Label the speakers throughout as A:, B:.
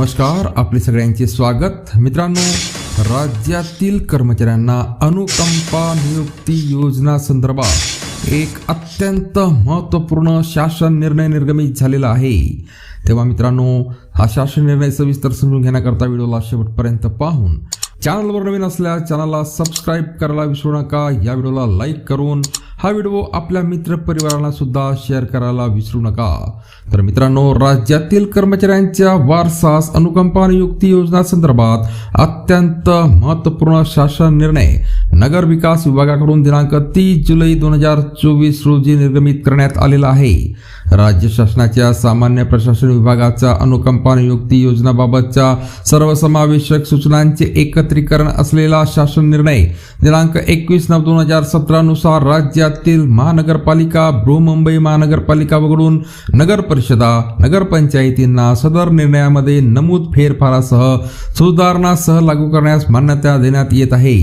A: नमस्कार आपले सगळ्यांचे स्वागत. मित्रांनो राज्यातील कर्मचाऱ्यांना अनुकंपा नियुक्ती योजना संदर्भात एक अत्यंत महत्त्वपूर्ण शासन निर्णय निर्गमित झालेला आहे. तेव्हा मित्रांनो हा शासन निर्णय सविस्तर समजून घेण्याकरता व्हिडिओला शेवटपर्यंत पाहून चॅनलवर नवीन असल्यास चॅनलला सबस्क्राईब करायला विसरू नका. या व्हिडिओला लाईक करून हा व्हिडिओ आपल्या मित्रपरिवाराला सुद्धा शेअर करायला विसरू नका. तर मित्रांनो राज्यातील कर्मचाऱ्यांच्या वारसास अनुकंपा नियुक्ती योजना संदर्भात अत्यंत महत्त्वपूर्ण शासन निर्णय नगर विकास विभागाकडून दिनांक तीस जुलै दोन हजार चोवीस रोजी निर्गमित करण्यात आलेला आहे. राज्य शासनाच्या सामान्य प्रशासन विभागाचा अनुकंपा नियुक्ती योजनाबाबतच्या सर्वसमावेशक सूचनांचे एकत्रीकरण असलेला शासन निर्णय दिनांक एकवीस नऊ दोन हजार सतरानुसार राज्यातील महानगरपालिका बृहमुंबई महानगरपालिका वगळून नगर परिषदा नगरपंचायतींना सदर निर्णयामध्ये नमूद फेरफारासह सुधारणासह लागू करण्यास मान्यता देण्यात येत आहे.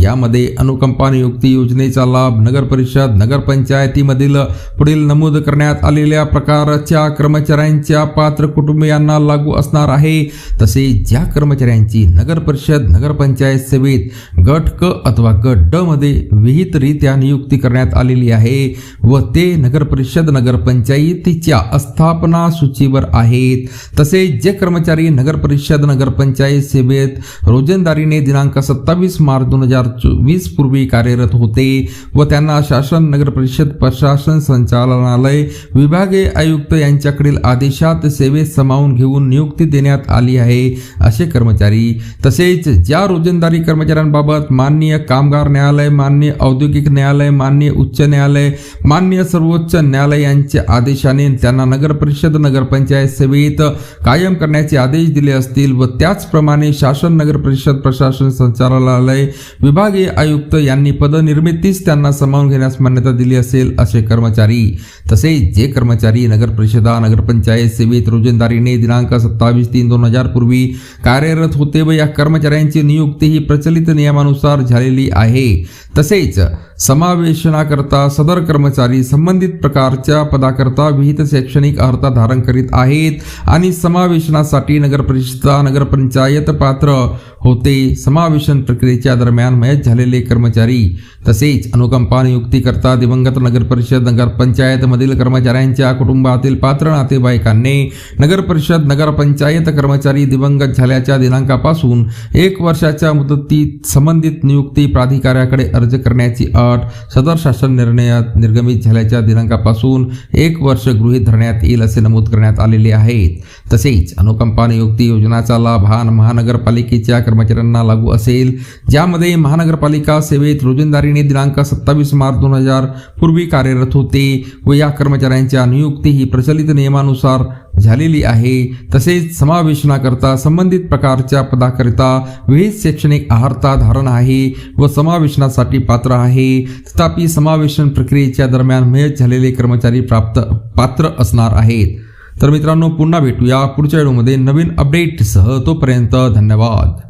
A: यामध्ये अनुकंपा नियुक्ती योजनेचा लाभ नगरपरिषद नगरपंचायतीमधील पुढील नमूद करण्यात आलेल्या प्रकारच्या कर्मचाऱ्यांच्या पात्र कुटुंबियांना लागू असणार आहे. तसेच ज्या कर्मचाऱ्यांची नगरपरिषद नगरपंचायत सेवेत गट क अथवा गट ड मध्ये विहितरित्या नियुक्ती करण्यात आलेली आहे व ते नगरपरिषद नगरपंचायतीच्या अस्थापना सूचीवर आहेत. तसेच जे कर्मचारी नगरपरिषद नगरपंचायत सेवेत रोजंदारीने दिनांक सत्तावीस मार्च दोन हजार वीस पूर्वी कार्यरत होते व त्यांना शासन नगर परिषद प्रशासन संचालनालय विभागीय आयुक्त यांच्याकडील आदेशात सेवेत समावून घेऊन नियुक्ती देण्यात आली आहे असे कर्मचारी. तसेच ज्या रोजंदारी कर्मचाऱ्यांबाबत माननीय कामगार न्यायालय मान्य औद्योगिक न्यायालय मान्य उच्च न्यायालय मान्य सर्वोच्च न्यायालय यांच्या आदेशाने त्यांना नगर परिषद नगरपंचायत सेवेत कायम करण्याचे आदेश दिले असतील व त्याचप्रमाणे शासन नगर परिषद प्रशासन संचालनालय विभागीय आयुक्त यांनी पदनिर्मितीस त्यांना सामावून घेण्यास मान्यता दिली असेल असे कर्मचारी तसेच जे कर्मचारी नगर परिषदा नगरपंचायत सेवेत रोजंदारीने दिनांक सत्तावीस तीन दोन हजार पूर्वी कार्यरत होते व या कर्मचाऱ्यांची नियुक्ती ही प्रचलित नियमानुसार झालेली आहे. तसेच समावेशनाकरता सदर कर्मचारी संबंधित प्रकारच्या पदाकरता विहित शैक्षणिक अर्हता धारण करीत आहेत आणि समावेशनासाठी नगरपरिषदा नगरपंचायत पात्र होते. समावेशन प्रक्रियेच्या दरम्यान मयत झालेले कर्मचारी तसेच अनुकंपा नियुक्तीकरता दिवंगत नगरपरिषद नगरपंचायतमधील कर्मचाऱ्यांच्या कुटुंबातील पात्र नातेवाईकांनी नगरपरिषद नगरपंचायत कर्मचारी दिवंगत झाल्याच्या दिनांकापासून एक वर्षाच्या मुदतीत संबंधित नियुक्ती प्राधिकाऱ्याकडे अर्ज करण्याची अट सदर शासन निर्णयात निर्गमित झाल्याच्या दिनांकापासून एक वर्ष गृहीत धरण्यात येईल असे नमूद करण्यात आलेले आहेत. तसेच अनुकंपा नियुक्ती योजनाचा लाभ हा महानगरपालिकेच्या कर्मचाऱ्यांना लागू असेल. ज्यामध्ये महानगरपालिका सेवेत रोजंदारीने दिनांक सत्तावीस मार्च दोन हजार पूर्वी कार्यरत होते व या कर्मचाऱ्यांच्या नियुक्ती ही प्रचलित नियमानुसार झालेली आहे. तसेच समावेशनाकरता संबंधित प्रकारच्या पदाकरिता विविध शैक्षणिक आहारता धारण आहे व समावेशनासाठी पात्र आहे. तथापि समावेशन प्रक्रियेच्या दरम्यान मयत झालेले कर्मचारी प्राप्त पात्र असणार आहेत. तर मित्रांनो पुन्हा भेटूया पुढच्या व्हिडिओमध्ये नवीन अपडेटसह तोपर्यंत धन्यवाद.